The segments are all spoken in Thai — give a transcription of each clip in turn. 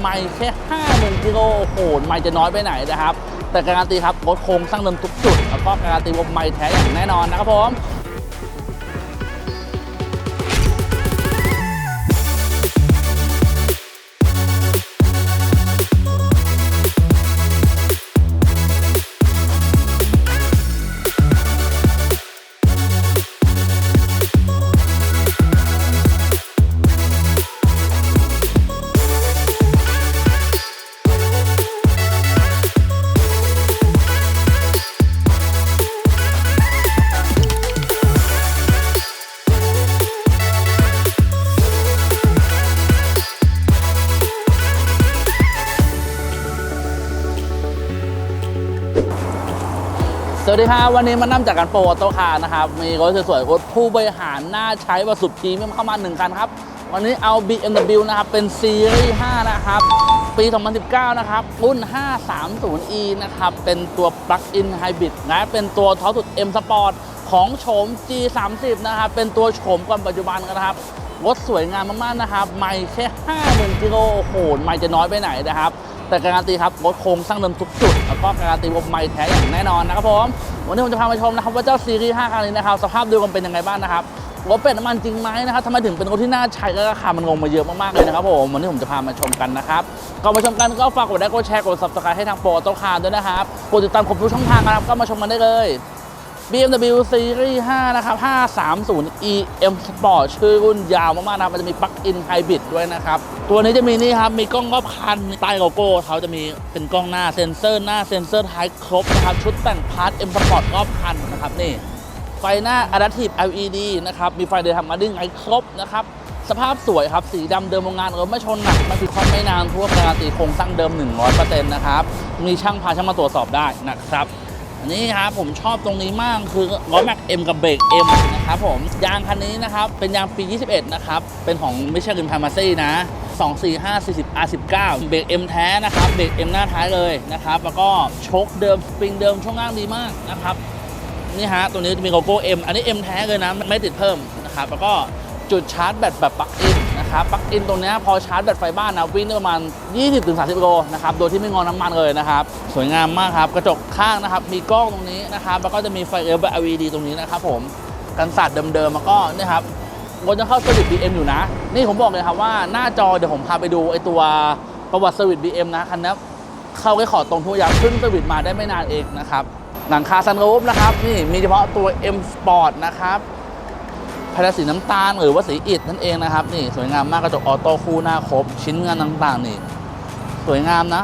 ไม่แค่50,000กิโลโอ้โหไม่จะน้อยไปไหนนะครับ แต่การันตีครับรถโครงสร้างเดิมทุกจุด แล้วก็การันตีว่าไม่แท้อย่างแน่นอนนะครับผม ดีครับวันนี้มานั่งจากการโปรโตคาร์นะครับ มีรถสวยๆรถผู้บริหารน่าใช้ประสุดพรีเมียมเข้ามาหนึ่งคันครับ วันนี้เอา BMW นะครับ เป็นซีรีส์5นะครับ ปี 2019 นะครับรุ่น 530e นะครับ เป็นตัว Plug-in Hybrid นะ เป็นตัวท็อปสุด M Sport ของโฉม G30 นะครับ เป็นตัวโฉมก่อนปัจจุบันกันนะครับรถสวยงามมากๆนะครับ ไม่แค่ 50,000กิโลโอ้โหไม่จะน้อยไปไหนนะครับ แต่การันตีครับรถโครงสร้างเดิมทุกจุด แล้วก็การันตีว่าไม่แท้อย่างแน่นอนนะครับผม วันนี้ผมจะพามาชมนะครับว่าเจ้าซีรีส์5คันนี้นะครับสภาพโดยรวมเป็นยังไงบ้างนะครับรถเป็นน้ำมันจริงไหมนะครับทำไมถึงเป็นรถที่น่าใช้และราคามันลงมาเยอะมากๆเลยนะครับผมวันนี้ผมจะพามาชมกันนะครับก่อนมาชมกันก็ฝากกดไลค์กดแชร์กด subscribe ให้ทางโปรโตคาร์ด้วยนะครับกดติดตามผมทุกช่องทางนะครับก็มาชมกันได้เลย BMW Series 5 นะครับ 530e M Sport ชื่อรุ่นยาวมากๆนะครับมันจะมีปลั๊กอินไฮบริดด้วยนะครับ ตัวนี้จะมีนี่ครับ มีกล้องรอบคันใต้โลโก้เขาจะมีเป็นกล้องหน้าเซ็นเซอร์หน้าเซ็นเซอร์ท้ายครบนะครับ ชุดแต่งพาร์ท M Sport รอบคันนะครับนี่ ไฟหน้า Adaptive LED นะครับ มีไฟเดย์ทำมาดิ้งให้ครบนะครับสภาพสวยครับ สีดำเดิมโรงงานเออไม่ชนหนักไม่ผิดความไม่นานทั่วการันตีโครงสร้างเดิม 100%นะครับ มีช่างพาช่างมาตรวจสอบได้นะครับ นนี้ครับผมชอบตรงนี้มากคือล้อแม็กเอ็มกับเบรกเอ็มนะครับผมยางคันนี้นะครับ เป็นยางปี 21 นะครับ เป็นของมิชลินพามาซี่นะ 245 40 R19 เบรกเอ็มแท้นะครับ เบรกเอ็มหน้าท้ายเลยนะครับ แล้วก็โชคเดิม สปริงเดิมช่วงล่างดีมากนะครับ นี่ฮะ ตัวนี้จะมีโลโก้ M อันนี้ M แท้เลยนะ ไม่ติดเพิ่มนะครับ แล้วก็จุดชาร์จแบตแบบปลั๊กอิน นะครับปลั๊กอินตรงนี้พอชาร์จแบตไฟบ้านนะวิ่งได้ประมาณ 20-30กิโลนะครับโดยที่ไม่งอน้ำมันเลยนะครับสวยงามมากครับกระจกข้างนะครับมีกล้องตรงนี้นะครับแล้วก็จะมีไฟเอลแบบ LED ตรงนี้นะครับผมกันสาดเดิมๆแล้วก็นี่ครับรถจะเข้าสวิต BM อยู่นะ นี่ผมบอกเลยครับว่าหน้าจอเดี๋ยวผมพาไปดูไอตัวประวัติสวิต BM นะคันนี้เข้าไว้ขอตรงทุกอย่างขึ้นสวิตมาได้ไม่นานเองนะครับหลังคาซันรูฟนะครับนี่มีเฉพาะตัว M Sport นะครับ ภายในสีน้ำตาลหรือว่าสีอิฐนั่นเองนะครับนี่สวยงามมากกระจกออโต้คู่หน้าครบ ชิ้นงานต่างๆนี่สวยงามนะ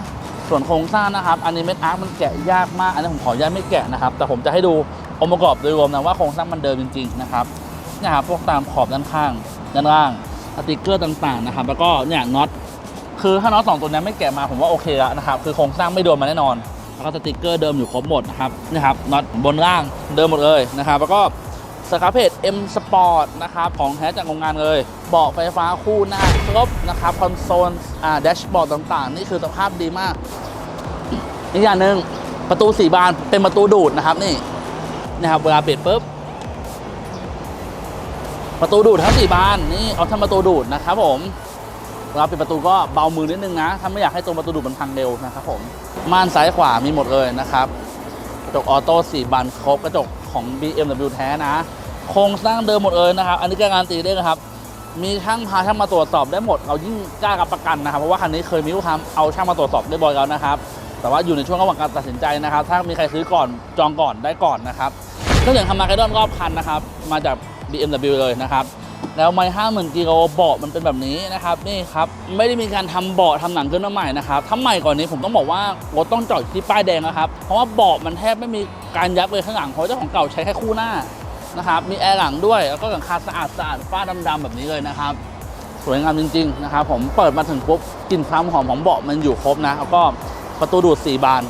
ส่วนโครงสร้างนะครับอันนี้เม็ดอาร์คมันแกะยากมาก อันนี้ผมขออนุญาตไม่แกะนะครับ แต่ผมจะให้ดูองค์ประกอบโดยรวมนะว่าโครงสร้างมันเดิมจริงๆนะครับเนี่ยครับพวกตามขอบด้านข้างด้านล่างสติกเกอร์ต่างๆนะครับ แล้วก็เนี่ยน็อตคือถ้าน็อตสองตัวนี้ไม่แกะมาผมว่าโอเคแล้วนะครับคือโครงสร้างไม่โดนมาแน่นอนแล้วก็สติกเกอร์เดิมอยู่ครบหมดนะครับนี่ครับน็อตบนล่างเดิมหมดเลยนะครับ แล้วก็ สครับเพจ M Sport นะครับของแท้จากโรงงานเลย เบาะไฟฟ้าคู่หน้าครบนะครับ คอนโซลอ่าแดชบอร์ดต่างๆ นี่คือสภาพดีมาก อีกอย่างหนึ่งประตูสีบานเป็นประตูดูดนะครับนี่นะครับเวลาปิดปุ๊บประตูดูดทั้งสี่บานนี่เอาทำประตูดูดนะครับผมเราปิดประตูก็เบามือนิดนึงนะถ้าไม่อยากให้ตัวประตูดูดมันพังเร็วนะครับผมม่านซ้ายขวามีหมดเลยนะครับกระจกออโต้สี่บานครบกระจกของ BMW แท้นะ โครงสร้างเดิมหมดเลยนะครับ อันนี้การันตีได้นะครับ มีช่างพาช่างมาตรวจสอบได้หมด เรายิ่งกล้ากับประกันนะครับ เพราะว่าคันนี้เคยมีลูกค้าเอาช่างมาตรวจสอบได้บ่อยแล้วนะครับ แต่ว่าอยู่ในช่วงระหว่างการตัดสินใจนะครับ ถ้ามีใครซื้อก่อนจองก่อนได้ก่อนนะครับเครื่องเสียงคามาไกดอนรอบคันนะครับ มาจาก BMW เลยนะครับ แล้วไม่ห้าหมื่นกิโลเบาะมันเป็นแบบนี้นะครับนี่ครับ ไม่ได้มีการทำเบาะทำหนังขึ้นมาใหม่นะครับถ้าใหม่ก่อนนี้ผมต้องบอกว่ารถต้องจอดที่ป้ายแดงนะครับ เพราะว่าเบาะมันแทบไม่มีการยับเลยข้างหลังเพราะเจ้าของเก่าใช้แค่คู่หน้า นะครับมีแอร์หลังด้วย แล้วก็หลังคาสะอาดสะอาดฝ้าดำๆแบบนี้เลยนะครับ สวยงามจริงๆนะครับผมเปิดมาถึงปุ๊บกลิ่นความหอมของเบาะมันอยู่ครบนะแล้วก็ประตูดูด 4 บาน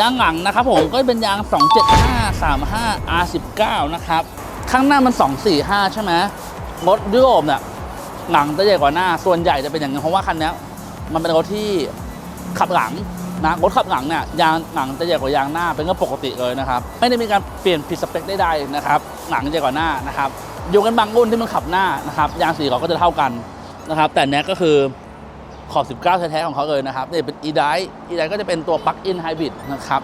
ยางหลังนะครับผมก็เป็นยาง 275 35 R19 นะครับ ข้างหน้ามัน 245 ใช่ไหมรถยุโรปเนี่ยหลังจะใหญ่กว่าหน้า ส่วนใหญ่จะเป็นอย่างนั้เพราะว่าคันนี้มันเป็นรถที่ขับหลัง นะรถขับหลังเนี่ยยางหลังจะใหญ่กว่ายางหน้าเป็นเรื่องปกติเลยนะครับไม่ได้มีการเปลี่ยนผิดสเปคใดๆนะครับหลังใหญ่กว่าหน้านะครับอยู่กันบางรุ่นที่มันขับหน้านะครับยางสีเขาก็จะเท่ากันนะครับแต่เนี้ยก็คือขอบ 19 แท้ๆของเขาเลยนะครับนี่เป็น e d i อี i ก็จะเป็นตัว plug-in hybrid นะครับ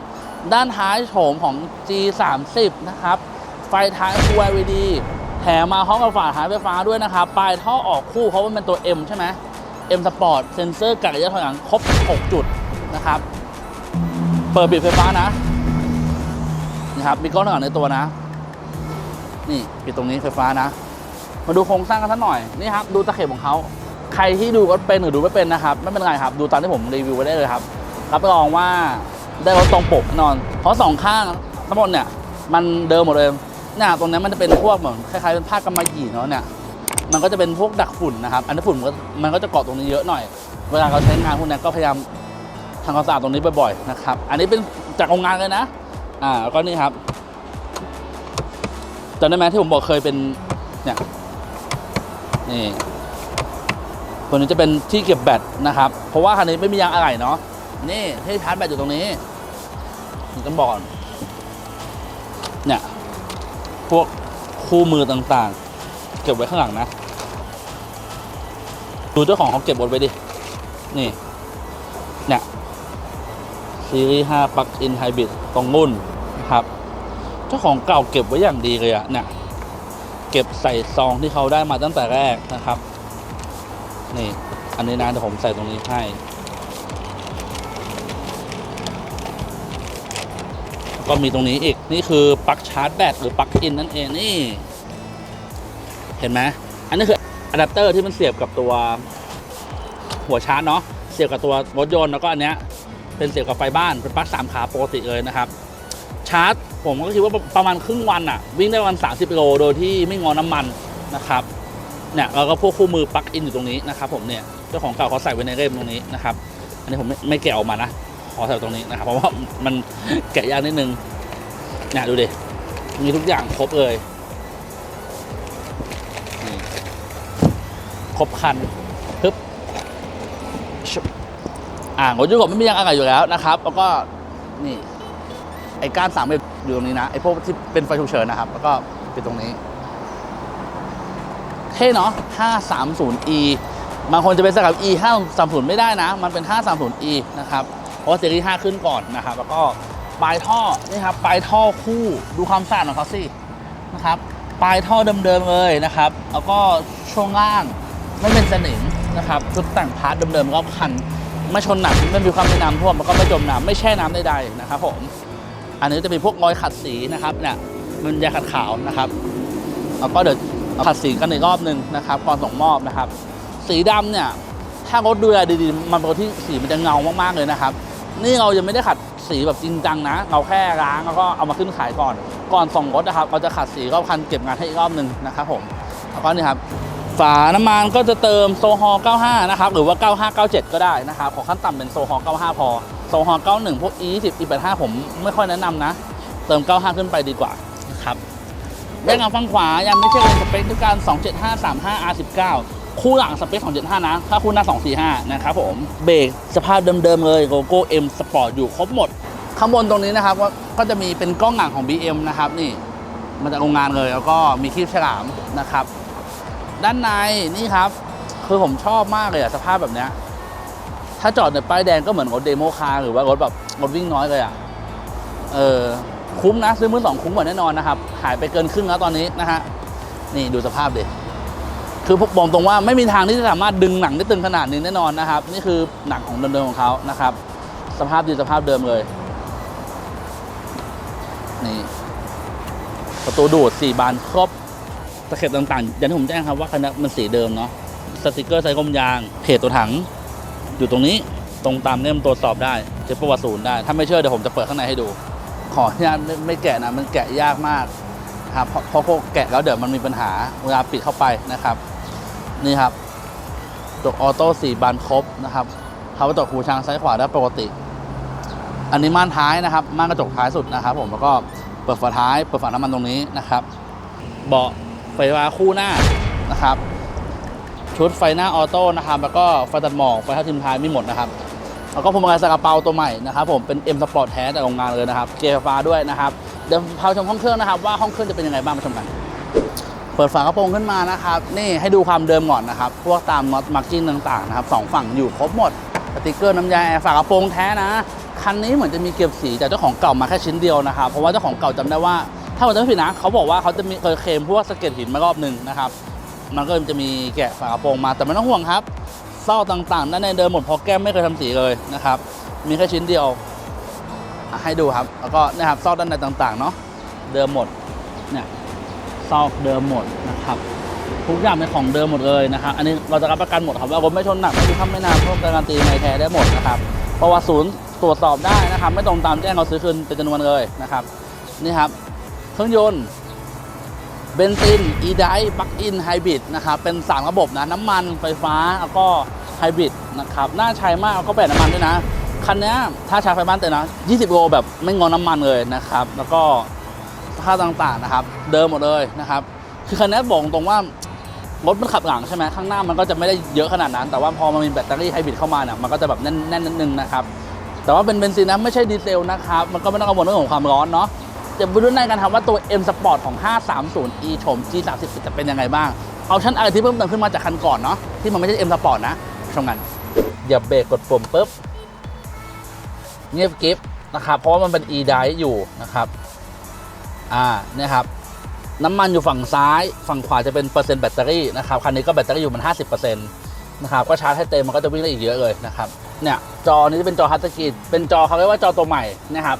ด้านท้ายโฉมของ G30 นะครับไฟท้าย Full LED แถมมาพร้อมกับฝาท้ายไฟฟ้าด้วยนะครับปลายท่อออกคู่เพราะว่ามันเป็นตัว M ใช่ไหม M Sport เซนเซอร์กักระยะถอยหลังครบ 6 จุด นะครับ เปิดปิดไฟฟ้านะนะครับมีกล้องอยหลังในตัวนะ นี่ปิดตรงนี้ไฟฟ้านะ มาดูโครงสร้างกันสักหน่อยนี่ครับดูตะเข็บของเขาใครที่ดูรถเป็นหรือดูไม่เป็นนะครับ ไม่เป็นไรครับ ดูตามที่ผมรีวิวไว้ได้เลยครับรับรองว่าได้รถตรงปกแน่นอน เพราะสองข้างทั้งหมดเนี่ย มันเดิมหมดเลยเนี่ยตรงนี้มันจะเป็นพวกเหมือนคล้ายๆเป็นผ้ากำมะหยี่เนาะเนี่ยมันก็จะเป็นพวกดักฝุ่นนะครับ อันนี้ฝุ่นมันก็จะเกาะตรงนี้เยอะหน่อย เวลาเราใช้งานพวกนี้ก็พยายาม ทำความสะอาดตรงนี้บ่อยๆนะครับ อันนี้เป็นจากโรงงานเลยนะ อ่าแล้วก็นี่ครับจำได้ไหมที่ผมบอกเคยเป็นเนี่ยนี่ตัวนี้จะเป็นที่เก็บแบตนะครับ เพราะว่าคันนี้ไม่มียางอะไหล่เนาะนี่ที่ชาร์จแบตอยู่ตรงนี้นี่ต้องบอกก่อนเนี่ยพวกคู่มือต่างๆ เก็บไว้ข้างหลังนะ ดูเจ้าของเขาเก็บบนไว้ดิ นี่ เนี่ย ซีรีส์5 plug in hybrid ตรงนุ่นนะครับ เจ้าของเก่าเก็บไว้อย่างดีเลยอะเนี่ย เก็บใส่ซองที่เขาได้มาตั้งแต่แรกนะครับ นี่ อันนี้นะเดี๋ยวผมใส่ตรงนี้ให้ ก็มีตรงนี้อีก นี่คือปลั๊กชาร์จแบตหรือปลั๊กอินนั่นเองนี่ เห็นไหมอันนี้คืออะแดปเตอร์ที่มันเสียบกับตัวหัวชาร์จเนาะเสียบกับตัวรถยนต์แล้วก็อันเนี้ย เป็นเสียบกับไฟบ้านเป็นปลั๊กสามขาปกติเลยนะครับ ชาร์จผมก็คิดว่าประมาณครึ่งวันอะวิ่งได้ประมาณ30 โลโดยที่ไม่งอน้ำมันนะครับเนี่ยแล้วก็พวกคู่มือปลั๊กอินอยู่ตรงนี้นะครับผมเนี่ยเจ้าของเก่าเขาใส่ไว้ในเล่มตรงนี้นะครับ อันนี้ผมไม่ไม่แกะออกมานะขอใส่ตรงนี้นะครับ เพราะว่ามันแกะยากนิดนึงเนี่ยดูดิมีทุกอย่างครบเลยครบคันปึ๊บ อ่างรถยุโรปไม่มียางอะไหล่อยู่แล้วนะครับ แล้วก็นี่ไอ้ก้านสามเอ็ดอยู่ตรงนี้นะไอ้พวกที่เป็นไฟฉุกเฉินนะครับ แล้วก็ปิดตรงนี้เท่เนาะ 530e บางคนจะเป็นสกับ e 530 ไม่ได้นะ มันเป็น 530e นะครับ เพราะว่าซีรีส์5ขึ้นก่อนนะครับ แล้วก็ปลายท่อ นี่ครับ ปลายท่อคู่ดูความสะอาดของเขาสินะครับ ปลายท่อเดิมๆเลยนะครับ แล้วก็ช่วงล่างไม่เป็นสนิมนะครับชุดแต่งพาร์ทเดิมๆรอบคัน ไม่ชนหนักไม่มีความเป็นน้ำท่วมแล้วก็ไม่จมน้ำไม่แช่น้ำใดๆนะครับผมอันนี้จะมีพวกรอยขัดสีนะครับเนี่ยมันยาขัดขาวนะครับแล้วก็เดี๋ยวขัดสีกันอีกรอบหนึ่งนะครับก่อนส่งมอบนะครับ สีดำเนี่ยถ้ารถดูแลดีๆ มันเป็นรถที่สีมันจะเงามากๆเลยนะครับ นี่เรายังไม่ได้ขัดสีแบบจริงจังนะ เราแค่ล้างแล้วก็เอามาขึ้นขายก่อน ก่อนส่งรถนะครับ เราจะขัดสีรอบคันเก็บงานให้อีกรอบหนึ่งนะครับผมแล้วก็นี่ครับ ฝาน้ำมันก็จะเติมโซฮอล์95 นะครับ หรือว่า 9597 ก็ได้นะครับ ขอขั้นต่ำเป็นโซฮอล์95 พอ โซฮอล์91 พวก E10 E85 ผมไม่ค่อยแนะนำนะ เติม 95 ขึ้นไปดีกว่านะครับแยกเงาฝั่งขวายังไม่ใช่เป็นสเปคด้วยกัน27535 R19 คู่หลังสเปค 275 นะ ถ้าคู่หน้า 245 นะครับผม เบรกสภาพเดิมๆเลยโลโก้ M Sport อยู่ครบหมด ข้างบนตรงนี้นะครับว่าก็จะมีเป็นกล้องหลังของ BM นะครับนี่ มาจากโรงงานเลย แล้วก็มีคลิปฉลามนะครับ ด้านในนี่ครับ คือผมชอบมากเลยอะสภาพแบบเนี้ยถ้าจอดในป้ายแดงก็เหมือนรถเดโมคาร์หรือว่ารถแบบรถวิ่งน้อยเลยอะเออคุ้มนะ ซื้อมือสองคุ้มกว่าแน่นอนนะครับ หายไปเกินครึ่งแล้วตอนนี้นะฮะนี่ดูสภาพเดิคือผมบอกตรงว่าไม่มีทางที่จะสามารถดึงหนังได้ตึงขนาดนี้แน่นอนนะครับ นี่คือหนังของเดิมๆของเขานะครับ สภาพดีสภาพเดิมเลยนี่ประตูดูดสี่บานครบ ตะเข็บต่างๆ อย่างที่ผมแจ้งครับว่าคันนี้มันสีเดิมเนาะสติกเกอร์ใส่กลมยางเพจตัวถัง อยู่ตรงนี้ตรงตามเนี่ยมันตรวจสอบได้เช็คประวัติศูนย์ได้ ถ้าไม่เชื่อเดี๋ยวผมจะเปิดข้างในให้ดู ขออนุญาตไม่แกะนะมันแกะยากมากครับเพราะเพราะพวกแกะแล้วเดี๋ยวมันมีปัญหาเวลาปิดเข้าไปนะครับ นี่ครับจกออโต้สี่บานครบนะครับเขากระจกหูช้างซ้ายขวาได้ปกติ อันนี้ม่านท้ายนะครับ ม่านกระจกท้ายสุดนะครับ ผมแล้วก็เปิดฝาท้าย เปิดฝาน้ำมันตรงนี้นะครับ เบาะ ฟฟ้าคู่หน้านะครับ ชุดไฟหน้าออโต้นะครับ แล้วก็ไฟตัดหมอกไฟท้าทิมท้ายมีหมดนะครับ แล้วก็พวงมาลัยสกาเปาตัวใหม่นะครับ ผมเป็น M Sport แท้จากโรงงานเลยนะครับ เกียร์ไฟฟ้าด้วยนะครับ เดี๋ยวพาชมห้องเครื่องนะครับ ว่าห้องเครื่องจะเป็นยังไงบ้างมาชมกันโอปิดฝากระโปรงขึ้นมานะครับ นี่ให้ดูความเดิมก่อนนะครับ พวกตามน็อตมาร์กิ้งต่างๆนะครับสองฝั่งอยู่ครบหมดสติกเกอร์น้ำยาแอร์ฝากระโปรงแท้นะคันนี้เหมือนจะมีเก็บสีจากเจ้าของเก่ามาแค่ชิ้นเดียวนะครับ เพราะว่าเจ้าของเก่าจำได้ว่า ถ้าผมจำไม่ผิดนะเขาบอกว่าเขาจะมีเคยเคลมพวกสะเก็ดหินมารอบหนึ่งนะครับ มันก็จะมีแกะฝากระโปรงมาแต่ไม่ต้องห่วงครับซอกต่างๆด้านในเดิมหมดเพราะแก้มไม่เคยทำสีเลยนะครับ มีแค่ชิ้นเดียวให้ดูครับ แล้วก็นะครับซอกด้านในต่างๆเนาะเดิมหมดเนี่ยซอกเดิมหมดนะครับทุกอย่างเป็นของเดิมหมดเลยนะครับ อันนี้เราจะรับประกันหมดครับว่ารถไม่ชนหนักไม่มีข้ามไม่นานพวกการันตีไม่แท้ได้หมดนะครับประวัติศูนย์ตรวจสอบได้นะครับ ไม่ตรงตามแจ้งเราซื้อคืนเป็นจำนวนเลยนะครับ นี่ครับ เครื่องยนต์เบนซิน e d i ปลั๊กอินไฮบริดนะครับเป็นสามระบบนะ น้ำมันไฟฟ้าแล้วก็ไฮบริดนะครับน่าใช้มากแล้วก็แบตน้ำมันด้วยนะ คันนี้ถ้าชาร์จไฟบ้านเต็มนะ 20 โลแบบไม่งอน้ำมันเลยนะครับ แล้วก็ค่าต่างๆนะครับ เดิมหมดเลยนะครับ คือคันนี้บอกตรงว่ารถมันขับหลังใช่ไหมข้างหน้ามันก็จะไม่ได้เยอะขนาดนั้น แต่ว่าพอมันมีแบตเตอรี่ไฮบริดเข้ามาเนี่ยมันก็จะแบบแน่นๆนิดนึงนะครับแต่ว่าเป็นเบนซินนะไม่ใช่ดีเซลนะครับมันก็ไม่ต้องกังวลเรื่องของความร้อนเนาะ จะไปดูในกันครับว่าตัว M Sport ของ 530e โฉม G30 จะเป็นยังไงบ้าง เอาชั้นอะไรที่เพิ่มเติมขึ้นมาจากคันก่อนเนาะที่มันไม่ใช่ M Sport นะชมกันอย่าเบรกกดปุ่มปุ๊บเงียบกิฟนะครับเพราะว่ามันเป็น e drive อยู่นะครับอ่าเนี่ยครับน้ำมันอยู่ฝั่งซ้าย ฝั่งขวาจะเป็นเปอร์เซ็นต์แบตเตอรี่นะครับคันนี้ก็แบตเตอรี่อยู่มัน50%นะครับก็ชาร์จให้เต็มมันก็จะวิ่งได้อีกเยอะเลยนะครับเนี่ยจอนี้จะเป็นจอฮัตสกีเป็นจอเขาเรียกว่าจอตัวใหม่นะครับ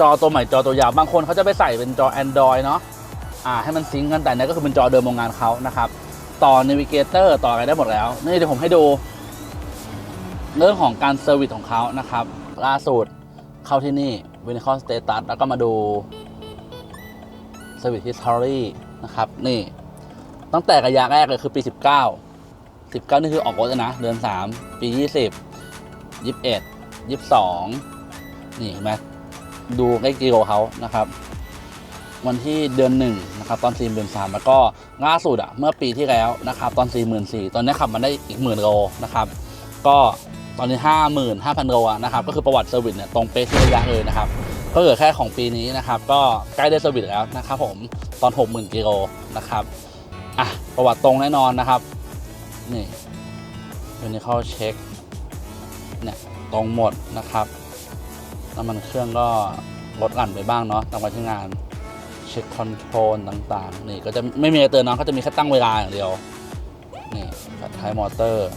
จอตัวใหม่จอตัวยาวบางคนเขาจะไปใส่เป็นจอ Android เนาะอ่าให้มันซิงกันแต่เนี่ยก็คือเป็นจอเดิมโรงงานเขานะครับ ต่อ Navigator ต่ออะไรได้หมดแล้ว นี่เดี๋ยวผมให้ดู เรื่องของการเซอร์วิสของเขานะครับ ล่าสุดเข้าที่นี่ v i n i c o Status แล้วก็มาดู Service History นะครับ นี่ ตั้งแต่กระยะแรกเลยคือปี 19 19 นี่คือออกรถนะ เดือน 3 ปี 20 21 22 นี่เห็นไหม ดูใกล้กิโลเขานะครับ วันที่เดือนหนึ่งนะครับตอน4 3 0 0 0แล้วก็ล่าสุดอะเมื่อปีที่แล้วนะครับตอน4 4 0 0 0ตอนนี้ขับมาได้อีกหมื่นโลนะครับ ก็ตอนนี้5 5 0 0 0โลอะนะครับก็คือประวัติเซอร์วิสเนี่ยตรงเป๊ะทุกระยะเลยนะครับก็เหลือแค่ของปีนี้นะครับก็ใกล้ได้เซอร์วิสแล้วนะครับผมตอน 60,000กิโลนะครับอะประวัติตรงแน่นอนนะครับนี่วันนี้เข้าเช็คเนี่ยตรงหมดนะครับ น้ำมันเครื่องก็ลดหลั่นไปบ้างเนาะตามการใช้งานเช็คคอนโทรลต่างๆ นี่ก็จะไม่มีอะไรเตือนเนาะเขาจะมีแค่ตั้งเวลาอย่างเดียว นี่แบตไทมอเตอร์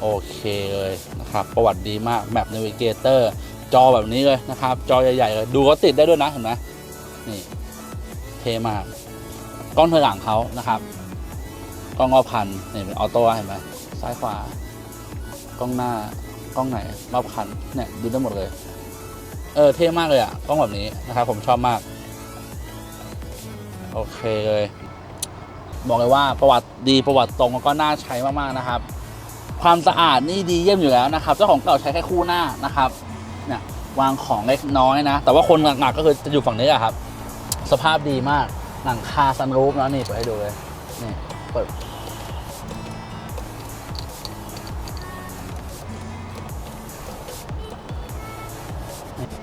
โอเคเลยนะครับ ประวัติดีมากแมปเนวิเกเตอร์จอแบบนี้เลยนะครับ จอใหญ่ๆเลยดูก็ติดได้ด้วยนะเห็นไหมนี่เท่มาก กล้องถอยหลังเขานะครับ กล้องรอบพันนี่เป็นออโต้เห็นไหมซ้ายขวากล้องหน้ากล้องไหนรอบคันเนี่ยดูได้หมดเลย เออเท่มากเลยอะกล้องแบบนี้นะครับผมชอบมาก โอเคเลยบอกเลยว่าประวัติดีประวัติตรงแล้วก็น่าใช้มากๆนะครับ ความสะอาดนี่ดีเยี่ยมอยู่แล้วนะครับ เจ้าของเก่าใช้แค่คู่หน้านะครับเนี่ยวางของเล็กน้อยนะ แต่ว่าคนหนักๆก็คือจะอยู่ฝั่งนี้อะครับ สภาพดีมากหลังคาซันรูฟนะนี่เปิดให้ดูเลยนี่เปิด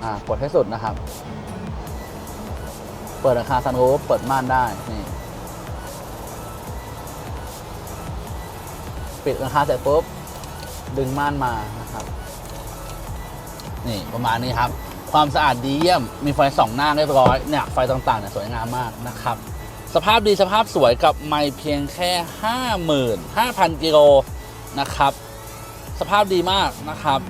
อ่ากดให้สุดนะครับ เปิดราคาซันรูฟเปิดม่านได้นี่ปิดราคาเสร็จปุ๊บดึงม่านมานะครับ นี่ประมาณนี้ครับ ความสะอาดดีเยี่ยมมีไฟสองหน้าเรียบร้อยเนี่ยไฟต่างๆเนี่ยสวยงามมากนะครับสภาพดีสภาพสวยกับไม่เพียงแค่ 55,000 กิโลนะครับ สภาพดีมากนะครับ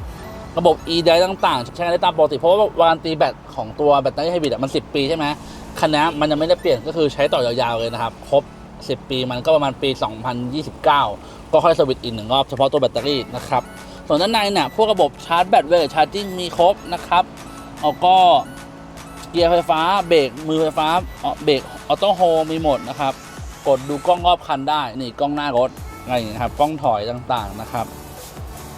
ระบบ e d i ต่างๆ ใช้งานได้ตามปกติ เพราะว่าวารันตีแบตของตัวแบตเตอรี่ไฮบริดมัน 10 ปีใช่ไหมคันนี้มันยังไม่ได้เปลี่ยนก็คือใช้ต่อยาวๆเลยนะครับ ครบ 10 ปีมันก็ประมาณปี 2029 ก็ค่อยสวิตช์อีกหนึ่งรอบเฉพาะตัวแบตเตอรี่นะครับ ส่วนด้านในเนี่ยพวกระบบชาร์จแบตเวลชาร์จิ่งมีครบนะครับแล้วก็เกียร์ไฟฟ้าเบรกมือไฟฟ้าเบรกออโต้โฮมีหมดนะครับ กดดูกล้องรอบคันได้นี่กล้องหน้ารถอะไรอย่างเงี้ยครับกล้องถอยต่างๆนะครับ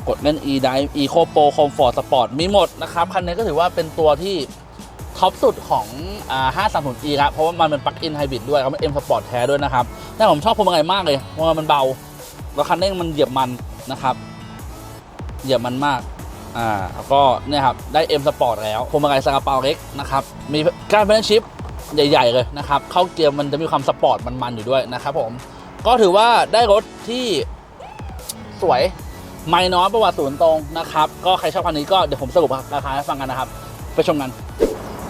กดเล่น e drive eco pro comfort sport มีหมดนะครับ คันนี้ก็ถือว่าเป็นตัวที่ท็อปสุดของ 530e ครับ เพราะว่ามันเป็นปลั๊กอินไฮบริดด้วยแล้วมัน M Sport แท้ด้วยนะครับแต่ผมชอบพวงมาลัยมากเลยเพราะว่ามันเบา แล้วคันเร่งมันเหยียบมันนะครับ เหยียบมันมากอ่าแล้วก็เนี่ยครับ ได้ M Sport แล้วพวงมาลัยซากระเปาเล็กนะครับ มีการเป็นชิปใหญ่ ๆ เลยนะครับ เข้าเกียร์มันจะมีความสปอร์ตมันๆอยู่ด้วยนะครับผม ก็ถือว่าได้รถที่สวย ไม่น้อยประวัติศูนย์ตรงนะครับ ก็ใครชอบคันนี้ก็เดี๋ยวผมสรุปราคาให้ฟังกันนะครับ ไปชมกัน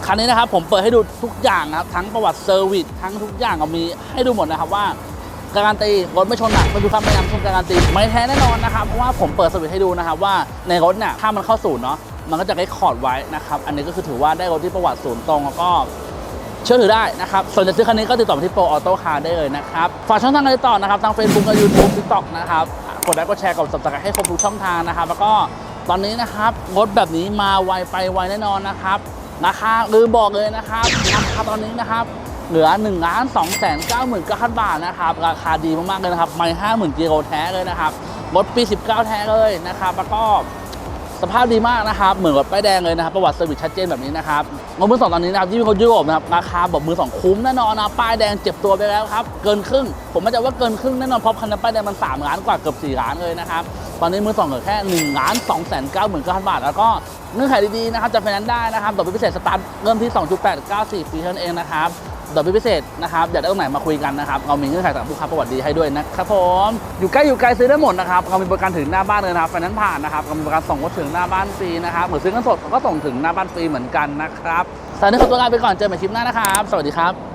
คันนี้นะครับผมเปิดให้ดูทุกอย่างนะครับ ทั้งประวัติเซอร์วิสทั้งทุกอย่างเอามีให้ดูหมดนะครับว่าการันตีรถไม่ชนหนักไม่มีความพยายามชนการันตีไม่แท้แน่นอนนะครับเพราะว่าผมเปิดสวิตให้ดูนะครับว่าในรถเนี่ยถ้ามันเข้าศูนย์เนาะมันก็จะได้คอร์ดไว้นะครับอันนี้ก็คือถือว่าได้รถที่ประวัติศูนย์ตรงแล้วก็เชื่อถือได้นะครับส่วนจะซื้อคันนี้ก็ติดต่อที่โปรออโต้คาร์ได้เลยนะครับฝากช่องทางการติดต่อนะครับทาง Facebook กับ YouTube TikTok นะครับ กดไลค์กดแชร์กด subscribe ให้ครบทุกช่องทางนะครับ แล้วก็ตอนนี้นะครับรถแบบนี้มาไวไปไวแน่นอนนะครับราคาลืมบอกเลยนะครับราคาตอนนี้นะครับเหลือ1นึ่งล้านสองแสนเก้าหมื่นเก้าพันบาทนะครับ ราคาดีมากๆเลยนะครับไม่ห้าหมื่นกิโลแท้เลยนะครับรถปี 19 แท้เลยนะครับ แล้วก็สภาพดีมากนะครับ เหมือนรถป้ายแดงเลยนะครับ ประวัติเซอร์วิสชัดเจนแบบนี้นะครับ รถมือสองตอนนี้นะครับที่เป็นคนยุโรปนะครับราคาแบบมือสองคุ้มแน่นอนนะป้ายแดงเจ็บตัวไปแล้วครับเกินครึ่ง ผมไม่ใจะว่าเกินครึ่งแน่นอนเพราะคันป้ายแดงมัน 3 ล้านกว่าเกือบ4ล้านเลยนะครับตอนนี้มือสองเหลือแค่1ล้าน2แสนเก้าหมื่นเก้าพันบาท แล้วก็เงื่อนไขดีๆนะครับจะไฟแนนซ์ได้นะครับดอกเบี้ยพิเศษสตาร์ทเริ่มที่ 2.894ปีเท่านั้นเองนะครับ ดอกเบี้ยพิเศษนะครับอยากได้ตรงไหนมาคุยกันนะครับเรามีเงื่อนไขต่างลูกค้าประวัติดีให้ด้วยนะครับผมอยู่ใกล้อยู่ไกลซื้อได้หมดนะครับเรามีบริการถึงหน้าบ้านเลยนะครับไฟแนนซ์ผ่านนะครับเรามีบริการส่งรถถึงหน้าบ้านฟรีนะครับเหมือนซื้อเงินสดเขาก็ส่งถึงหน้าบ้านฟรีเหมือนกันนะครับสำหรับนนี้ขอตัวลาไปก่อนเจอกันใหม่คลิปหน้านะครับ สวัสดีครับ